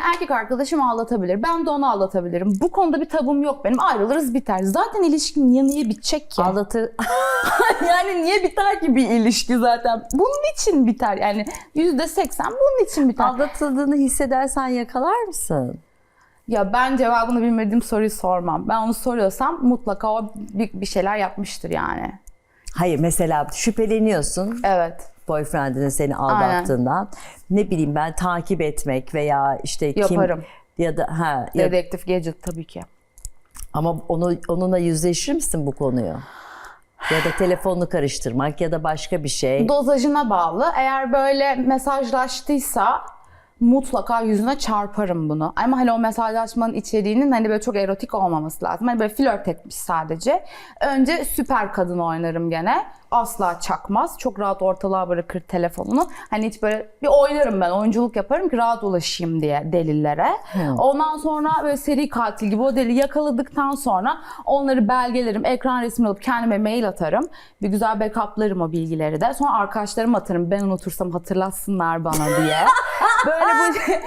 erkek arkadaşım aldatabilir. Ben de onu aldatabilirim. Bu konuda bir tabum yok benim. Ayrılırız biter. Zaten ilişkin ya niye bitecek ki? Aldatır. yani niye biter ki bir ilişki zaten? Bunun için biter. Yani yüzde seksen bunun için biter. Aldatıldığını hissedersen yakalar mısın? Ya ben cevabını bilmediğim soruyu sormam. Ben onu soruyorsam mutlaka o bir, bir şeyler yapmıştır yani. Hayır mesela şüpheleniyorsun Evet. Boyfriendinin seni aldattığından. Ne bileyim ben takip etmek veya işte kim Yaparım. ya da ha ya- Dedektif Gadget tabii ki. ama onu onunla yüzleşir misin bu konuyu? Ya da telefonunu karıştırmak ya da başka bir şey. Dozajına bağlı. Eğer böyle mesajlaştıysa mutlaka yüzüne çarparım bunu. Ama hani o mesajlaşmanın içeriğinin hani böyle çok erotik olmaması lazım. Hani böyle flört etmiş sadece. Önce süper kadın oynarım gene. Asla çakmaz. Çok rahat ortalığa bırakır telefonunu. Hani hiç böyle bir oynarım ben. Oyunculuk yaparım ki rahat ulaşayım diye delillere. Ondan sonra böyle seri katil gibi o delili yakaladıktan sonra onları belgelerim. Ekran resmini alıp kendime mail atarım. Bir güzel backuplarım o bilgileri de. Sonra arkadaşlarıma atarım. Ben unutursam hatırlatsınlar bana diye. Böyle bu